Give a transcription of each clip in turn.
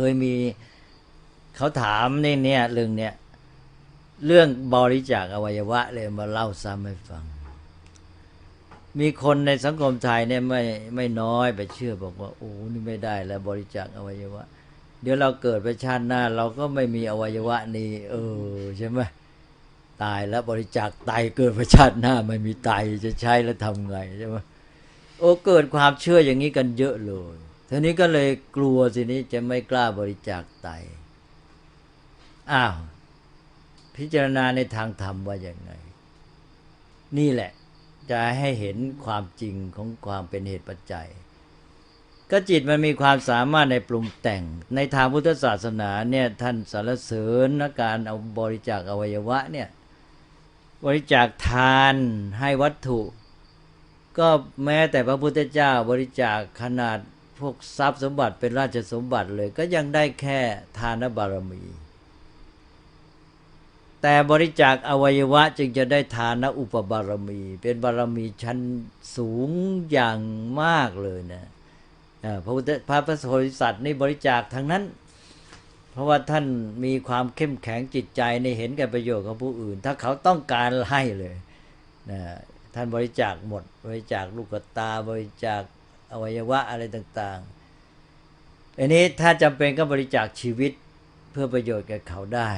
เคยมีเขาถามในเนี่ยเรื่องเนี้ยเรื่องบริจาคอวัยวะเลยมาเล่าซ้ำให้ฟัง มีคนในสังคมไทยเนี่ยไม่ไม่น้อยไปเชื่อบอกว่าโอ้นี่ไม่ได้แล้วบริจาคอวัยวะ เดี๋ยวเราเกิดไปชาติหน้า เราก็ไม่มีอวัยวะนี้เออใช่ไหมตายแล้วบริจาคไตเกิดไปชาติหน้า ไม่มีไตจะใช้แล้วทำไงใช่ไหมโอ้เกิดความเชื่ออย่างนี้กันเยอะเลย ทีนี้ก็เลยกลัวสินี้จะไม่กล้าบริจาคไต อ้าว พิจารณาในทางธรรมว่าอย่างไงนี่แหละจะให้เห็นความจริงของความเป็นเหตุปัจจัย ก็จิตมันมีความสามารถในปรุงแต่ง ในทางพุทธศาสนาเนี่ยท่านสรรเสริญนะการเอาบริจาคอวัยวะเนี่ยบริจาคทานให้วัตถุ ก็แม้แต่พระพุทธเจ้าบริจาคขนาด พวกทรัพย์สมบัติเป็นราชสมบัติเลย ก็ยังได้แค่ทานบารมี แต่บริจาคอวัยวะจึงจะได้ทานอุปบารมี เป็นบารมีชั้นสูงอย่างมากเลยนะพระพุทธพระพระโพธิสัตว์นี่บริจาคทั้งนั้น เพราะว่าท่านมีความเข้มแข็งจิตใจในเห็นแก่ประโยชน์ของผู้อื่น ถ้าเขาต้องการให้เลยนะท่านบริจาคหมด บริจาคลูกตาบริจาค อวัยวะอะไรต่างๆ อันนี้ถ้าจำเป็นก็บริจาคชีวิตเพื่อประโยชน์แก่เขาได้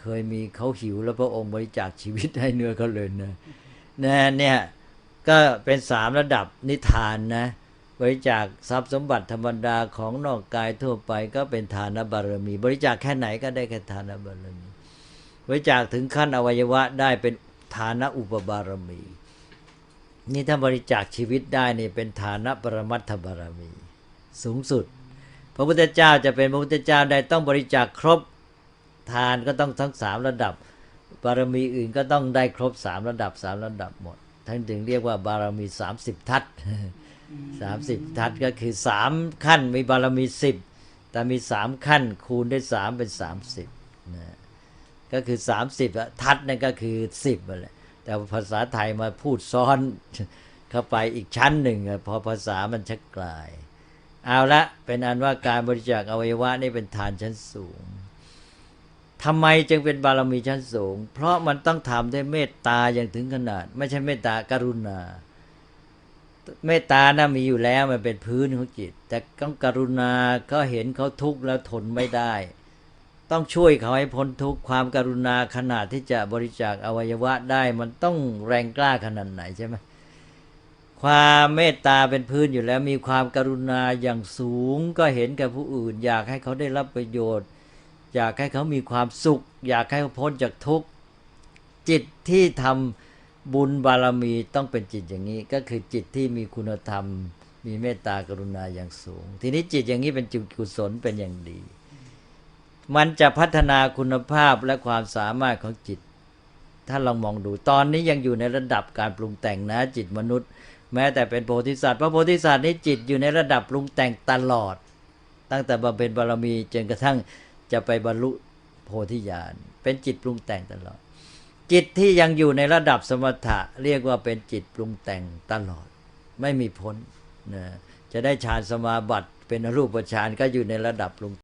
เคยมีเขาหิวแล้วพระองค์บริจาคชีวิตให้เนื้อเขาเลยนะนะเนี่ยก็เป็นสามระดับนิทานนะ บริจาคทรัพย์สมบัติธรรมดาของนอกกายทั่วไป ก็เป็นทานบารมี บริจาคแค่ไหนก็ได้แค่ทานบารมี บริจาคถึงขั้นอวัยวะได้เป็นฐานะอุปบารมี นี่ถ้าบริจาคชีวิตได้นี่เป็นฐานะปรมัตถบารมี สูงสุด พระพุทธเจ้าจะเป็นพระพุทธเจ้าได้ต้องบริจาคครบทานก็ต้องทั้งสามระดับบารมีอื่นก็ต้องได้ครบสามระดับสามระดับหมดท่านถึงเรียกว่าบารมีสามสิบทัศสามสิบทัศก็คือสามขั้นมีบารมีสิบแต่มีสามขั้นคูณได้สามเป็นสามสิบนะก็คือสามสิบทัศนั่นก็คือสิบนั่นแหละ แต่ภาษาไทยมาพูดซ้อนเข้าไปอีกชั้นหนึ่งพอภาษามันชักกลาย เอาละเป็นอันว่าการบริจาคอวัยวะนี่เป็นทานชั้นสูงทำไมจึงเป็นบารมีชั้นสูง เพราะมันต้องทำด้วยเมตตาอย่างถึงขนาด ไม่ใช่เมตตากรุณา เมตตานะมีอยู่แล้วมันเป็นพื้นของจิต แต่ต้องกรุณาก็เห็นเขาทุกข์แล้วทนไม่ได้ ต้องช่วยเขาให้พ้นทุกข์ความกรุณาขนาดที่จะบริจาคอวัยวะได้มันต้องแรงกล้าขนาดไหนใช่ไหมความเมตตาเป็นพื้นอยู่แล้วมีความกรุณาอย่างสูงก็เห็นกับผู้อื่น อยากให้เขาได้รับประโยชน์ อยากให้เขามีความสุข อยากให้เขาพ้นจากทุกข์จิตที่ทำบุญบารมีต้องเป็นจิตอย่างนี้ ก็คือจิตที่มีคุณธรรม มีเมตตากรุณาอย่างสูง ทีนี้จิตอย่างนี้เป็นจิตกุศลเป็นอย่างดี มันจะพัฒนาคุณภาพและความสามารถของจิต ถ้าลองมองดูตอนนี้ยังอยู่ในระดับการปรุงแต่งนะจิตมนุษย์ แม้แต่เป็นโพธิสัตว์พระโพธิสัตว์นี้จิตอยู่ในระดับปรุงแต่งตลอด ตั้งแต่บำเพ็ญบารมีจนกระทั่งจะไปบรรลุโพธิญาณเป็นจิตปรุงแต่งตลอด จิตที่ยังอยู่ในระดับสมถะเรียกว่าเป็นจิตปรุงแต่งตลอด ไม่มีพ้นนะจะได้ฌานสมาบัติเป็นรูปฌานก็อยู่ในระดับปรุง